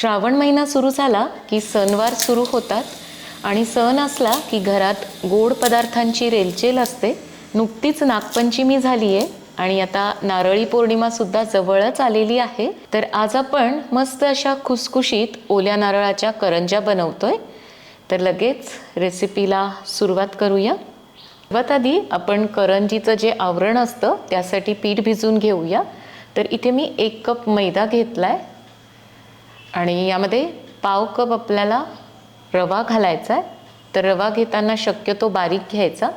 श्रावण महिना सुरू झाला की सणवार सुरू होतात आणि सण असला की घरात गोड पदार्थांची रेलचेल असते. नुकतीच नागपंचमी झाली आहे आणि आता नारळी पौर्णिमासुद्धा जवळच आलेली आहे. तर आज आपण मस्त अशा खुसखुशीत ओल्या नारळाच्या करंज्या बनवतोय. तर लगेच रेसिपीला सुरुवात करूया. सर्वात आधी आपण करंजीचं जे आवरण असतं त्यासाठी पीठ भिजून घेऊया. तर इथे मी एक कप मैदा घेतला आहे आणि यामध्ये पाव कप आपल्याला रवा घालायचा आहे. तर रवा घेताना शक्यतो बारीक घ्यायचा.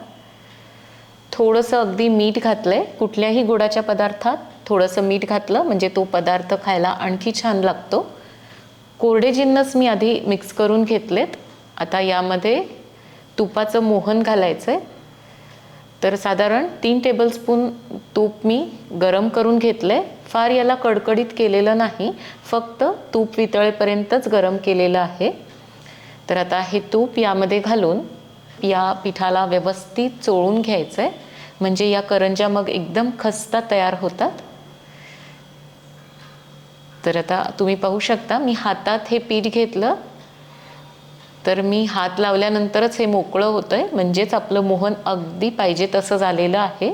थोडंसं अगदी मीठ घातलं आहे कुठल्याही गुडाच्या पदार्थात थोडंसं मीठ घातलं म्हणजे तो पदार्थ खायला आणखी छान लागतो. कोरडे जिन्नस मी आधी मिक्स करून घेतलेत. आता यामध्ये तुपाचं मोहन घालायचं आहे तर साधारण तीन टेबलस्पून तूप मी गरम करून घेतलं आहे फार याला कडकडीत केलेलं नाही फक्त तूप वितळेपर्यंतच गरम केलेलं आहे. तर आता हे तूप यामध्ये घालून या पिठाला व्यवस्थित चोळून घ्यायचं आहे म्हणजे या करंज्या मग एकदम खस्ता तयार होतात. तर आता तुम्ही पाहू शकता मी हातात हे पीठ घेतलं. तर मी हात लावल्यानंतरच हे मोकळं होतं आहे म्हणजेच आपलं मोहन अगदी पाहिजे तसं झालेलं आहे.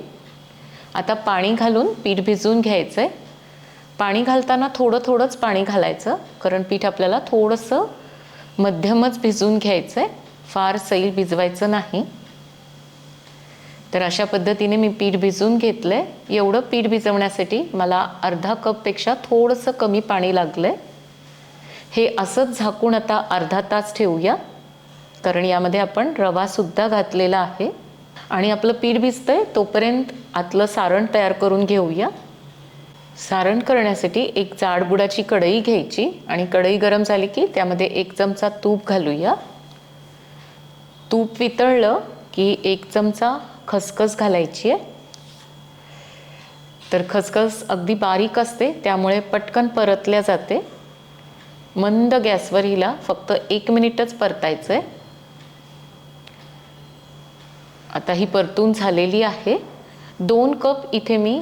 आता पाणी घालून पीठ भिजवून घ्यायचं आहे पाणी घालताना थोडं थोडंच पाणी घालायचं कारण पीठ आपल्याला थोडंसं मध्यमच भिजवून घ्यायचं आहे फार सैल भिजवायचं नाही. तर अशा पद्धतीने मी पीठ भिजवून घेतलं आहे एवढं पीठ भिजवण्यासाठी मला अर्धा कपपेक्षा थोडंसं कमी पाणी लागलं आहे हे असंच झाकून आता अर्धा तास ठेवूया कारण यामध्ये आपण रवासुद्धा घातलेला आहे. आणि आपलं पीठ भिजतं आहे तोपर्यंत आतलं सारण तयार करून घेऊया. सारण करण्यासाठी एक जाडबुडाची कढई घ्यायची आणि कढई गरम झाली की त्यामध्ये एक चमचा तूप घालूया. तूप वितळलं की एक चमचा खसखस घालायची आहे. तर खसखस अगदी बारीक असते त्यामुळे पटकन परतल्या जाते. मंद गॅसवर हिला फक्त एक मिनिटच परतायचं आहे आता ही परतून झालेली आहे. दोन कप इथे मी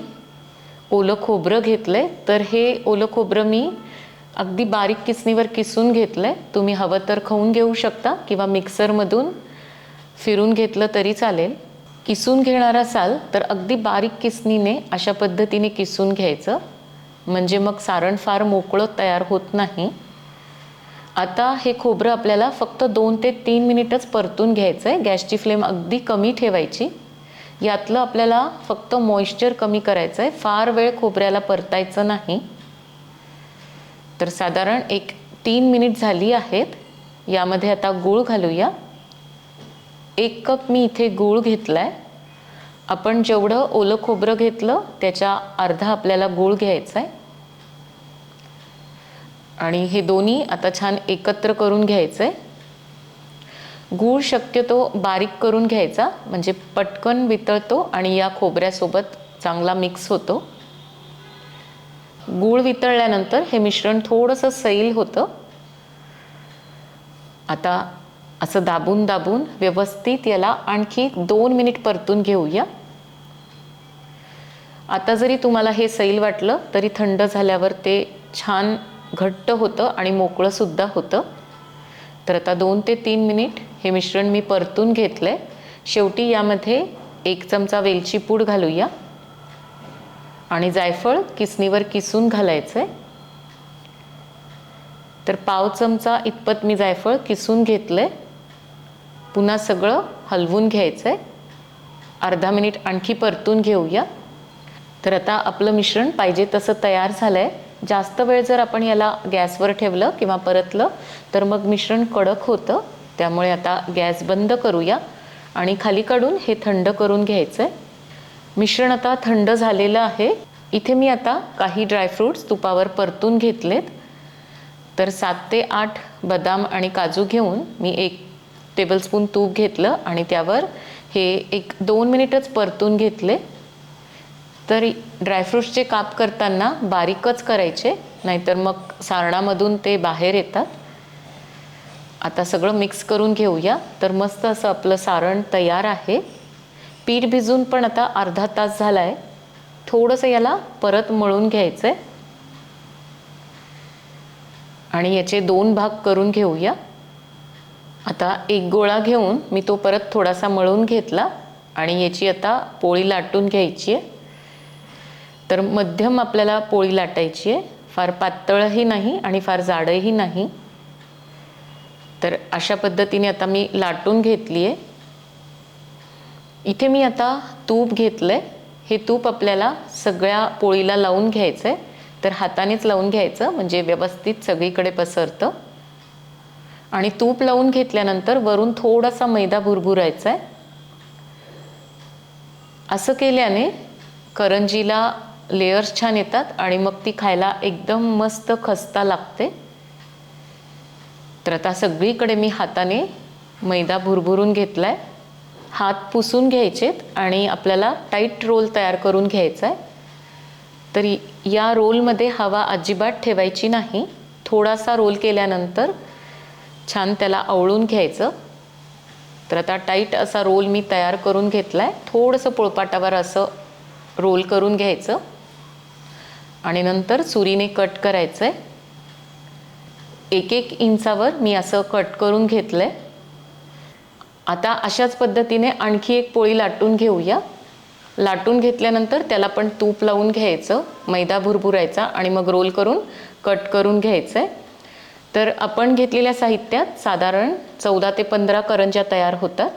ओलं खोबरं घेतलं आहे तर हे ओलं खोबरं मी अगदी बारीक किसणीवर किसून घेतलं आहे तुम्ही हवं तर खाऊन घेऊ शकता किंवा मिक्सरमधून फिरून घेतलं तरी चालेल. किसून घेणार असाल तर अगदी बारीक किसणीने अशा पद्धतीने किसून घ्यायचं. म्हणजे मग सारण फार मोकळं तयार होत नाही. आता हे खोबरं आपल्याला फक्त दोन ते तीन मिनिटच परतून घ्यायचं आहे गॅसची फ्लेम अगदी कमी ठेवायची. यातलं आपल्याला फक्त मॉइश्चर कमी करायचं आहे फार वेळ खोबऱ्याला परतायचं नाही. तर साधारण एक तीन मिनिट झाली आहेत. यामध्ये आता गूळ घालूया. एक कप मी इथे गूळ घेतला आहे आपण जेवढं ओलं खोबरं घेतलं त्याच्या अर्धा आपल्याला गूळ घ्यायचा आहे आणि हे दोन्ही आता छान एकत्र करून घ्यायचं आहे गूळ शक्यतो बारीक करून घ्यायचा म्हणजे पटकन वितळतो आणि या खोबऱ्यासोबत चांगला मिक्स होतो. गूळ वितळल्यानंतर हे मिश्रण थोडंसं सैल होतं. आता असं दाबून दाबून व्यवस्थित याला आणखी दोन मिनिट परतून घेऊया. आता जरी तुम्हाला हे सैल वाटलं तरी थंड झाल्यावर ते छान घट्ट होतं आणि मोकळंसुद्धा होतं. तर आता दोन ते तीन मिनिट हे मिश्रण मी परतून घेतलं आहे शेवटी यामध्ये एक चमचा वेलची पूड घालूया. आणि जायफळ किसणीवर किसून घालायचं आहे तर पाव चमचा इतपत मी जायफळ किसून घेतलं आहे पुन्हा सगळं हलवून घ्यायचं आहे अर्धा मिनिट आणखी परतून घेऊया. तर आता आपलं मिश्रण पाहिजे तसं तयार झालं आहे जास्त वेळ जर आपण याला गॅसवर ठेवलं किंवा परतलं तर मग मिश्रण कडक होतं. त्यामुळे आता गॅस बंद करूया आणि खाली काढून हे थंड करून घ्यायचं आहे मिश्रण आता थंड झालेलं आहे. इथे मी आता काही ड्रायफ्रूट्स तुपावर परतून घेतलेत. तर सात ते आठ बदाम आणि काजू घेऊन मी एक टेबलस्पून तूप घेतलं आणि त्यावर हे एक दोन मिनिटच परतून घेतले. तर ड्रायफ्रूट्सचे काप करताना बारीकच करायचे नाहीतर मग सारणामधून ते बाहेर येतात. आता सगळं मिक्स करून घेऊया. तर मस्त असं आपलं सारण तयार आहे. पीठ भिजून पण आता अर्धा तास झाला आहे थोडंसं याला परत मळून घ्यायचं आहे आणि याचे दोन भाग करून घेऊया. आता एक गोळा घेऊन मी तो परत थोडासा मळून घेतला. आणि याची आता पोळी लाटून घ्यायची आहे. तर मध्यम आपल्याला पोळी लाटायची आहे. फार पातळही नाही आणि फार जाडही नाही. तर अशा पद्धतीने आता मी लाटून घेतली आहे इथे मी आता तूप घेतलं आहे हे तूप आपल्याला सगळ्या पोळीला लावून घ्यायचं आहे तर हातानेच लावून घ्यायचं म्हणजे व्यवस्थित सगळीकडे पसरतं. आणि तूप लावून घेतल्यानंतर वरून थोडासा मैदा भुरभुरायचा आहे असं केल्याने करंजीला लेयर्स छान येतात आणि मग ती खायला एकदम मस्त खस्ता लागते. तर आता सगळीकडे मी हाताने मैदा भुरभुरून घेतला आहे हात पुसून घ्यायचेत आणि आपल्याला टाईट रोल तयार करून घ्यायचा आहे तर या रोलमध्ये हवा अजिबात ठेवायची नाही. थोडासा रोल केल्यानंतर छान त्याला आवळून घ्यायचं. तर आता टाईट असा रोल मी तयार करून घेतला आहे थोडंसं पोळपाटावर असं रोल करून घ्यायचं. आणि नंतर सुरीने कट करायचं आहे एक एक इंचावर मी असं कट करून घेतलं आहे आता अशाच पद्धतीने आणखी एक पोळी लाटून घेऊया. लाटून घेतल्यानंतर त्याला पण तूप लावून घ्यायचं मैदा भुरभुरायचा आणि मग रोल करून कट करून घ्यायचं आहे तर आपण घेतलेल्या साहित्यात साधारण चौदा ते पंधरा करंज्या तयार होतात.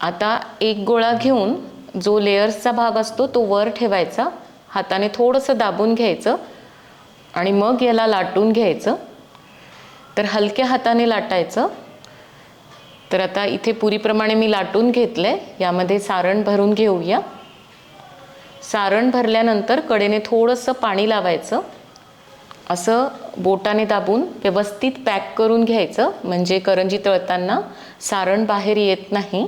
आता एक गोळा घेऊन जो लेयर्सचा भाग असतो तो वर ठेवायचा. हाताने थोडंसं दाबून घ्यायचं आणि मग याला लाटून घ्यायचं. तर हलक्या हाताने लाटायचं. तर आता इथे पुरीप्रमाणे मी लाटून घेतलं. आहे यामध्ये सारण भरून घेऊया. सारण भरल्यानंतर कडेने थोडंसं पाणी लावायचं. असं बोटाने दाबून व्यवस्थित पॅक करून घ्यायचं. म्हणजे करंजी तळताना सारण बाहेर येत नाही.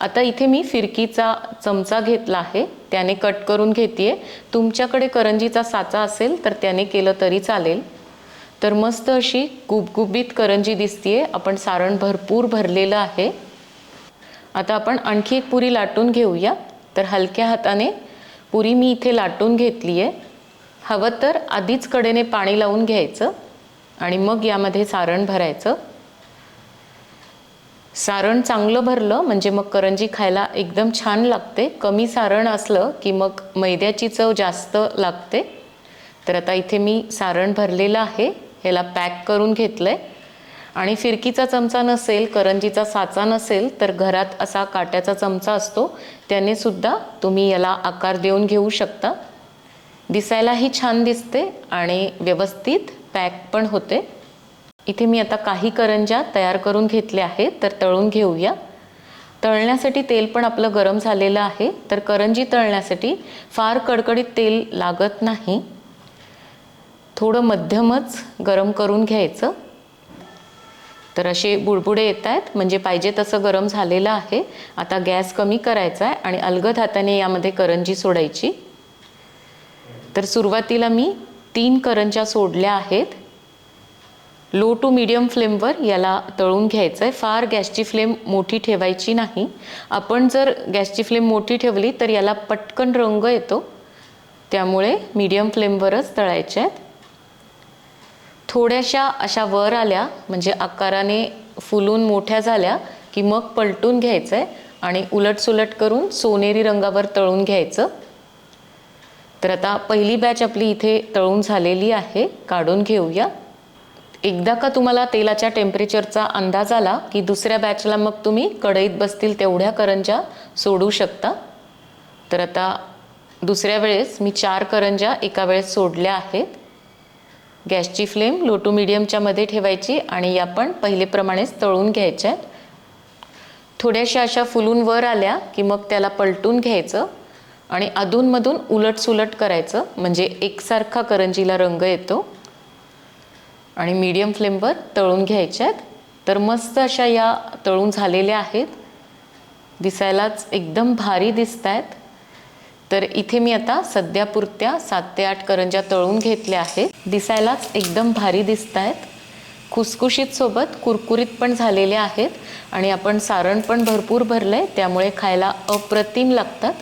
आता इथे मी फिरकीचा चमचा घेतला आहे. त्याने कट करून घेते तुमच्याकडे करंजीचा साचा असेल तर त्याने केलं तरी चालेल. तर मस्त अशी गुबगुबीत करंजी दिसतीये. आपण सारण भरपूर भरलेलं आहे. आता आपण आणखी एक पुरी लाटून घेऊया. तर हलक्या हाताने पुरी मी इथे लाटून घेतली आहे हवं तर आधीच कडेने पाणी लावून घ्यायचं आणि मग यामध्ये सारण भरायचं. सारण चांगलं भरलं म्हणजे मग करंजी खायला एकदम छान लागते. कमी सारण असलं की मग मैद्याची चव जास्त लागते. तर आता इथे मी सारण भरलेलं आहे. ह्याला पॅक करून घेतलं आहे आणि फिरकीचा चमचा नसेल करंजीचा साचा नसेल तर घरात असा काट्याचा चमचा असतो त्याने सुद्धा तुम्ही याला आकार देऊन घेऊ शकता. दिसायलाही छान दिसते आणि व्यवस्थित पॅक पण होते. इथे मी आता काही करंज्या तयार करून घेतल्या आहेत तर तळून घेऊया. तळण्यासाठी तेल पण आपलं गरम झालेलं आहे तर करंजी तळण्यासाठी फार कडकडीत तेल लागत नाही. थोडं मध्यमच गरम करून घ्यायचं. तर असे बुडबुडे येत आहेत. म्हणजे पाहिजे तसं गरम झालेलं आहे. आता गॅस कमी करायचा आहे आणि अलगद हाताने यामध्ये करंजी सोडायची. तर सुरुवातीला मी तीन करंज्या सोडल्या आहेत. लो टू मीडियम फ्लेमवर याला तळून घ्यायचं आहे फार गॅसची फ्लेम मोठी ठेवायची नाही. आपण जर गॅसची फ्लेम मोठी ठेवली तर याला पटकन रंग येतो. त्यामुळे मीडियम फ्लेमवरच तळायचे आहेत. थोड्याशा अशा वर आल्या म्हणजे आकाराने फुलून मोठ्या झाल्या की मग पलटून घ्यायचं आहे आणि उलटसुलट करून सोनेरी रंगावर तळून घ्यायचं. तर आता पहिली बॅच आपली इथे तळून झालेली आहे काढून घेऊया. एकदा का तुम्हाला तेलाच्या टेम्परेचरचा अंदाज आला की दुसऱ्या बॅचला मग तुम्ही कढईत बसतील तेवढ्या करंज्या सोडू शकता? तर आता दुसऱ्या वेळेस मी चार करंज्या एका वेळेस सोडल्या आहेत. गॅसची फ्लेम लो टू मिडियमच्या मध्ये ठेवायची आणि या पण पहिलेप्रमाणेच तळून घ्यायच्या आहेत थोड्याशा अशा फुलून वर आल्या की मग त्याला पलटून घ्यायचं आणि अधूनमधून उलटसुलट करायचं म्हणजे एकसारखा करंजीला रंग येतो. आणि मीडियम फ्लेमवर तळून घ्यायच्या आहेत तर मस्त अशा या तळून झालेल्या आहेत. दिसायलाच एकदम भारी दिसत आहेत तर इथे मी आता सध्यापुरत्या सात ते आठ करंज्या तळून घेतल्या आहेत. दिसायलाच एकदम भारी दिसत आहेत खुसखुशीत सोबत कुरकुरीत पण झालेल्या आहेत आणि आपण सारण पण भरपूर भरलं आहे त्यामुळे खायला अप्रतिम लागतात.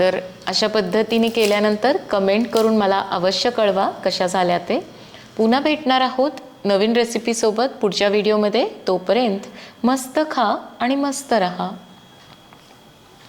तर अशा पद्धतीने केल्यानंतर कमेंट करून मला अवश्य कळवा कशा झाल्या ते. पुन्हा भेटणार आहोत नवीन रेसिपीसोबत पुढच्या व्हिडिओमध्ये तोपर्यंत मस्त खा आणि मस्त रहा.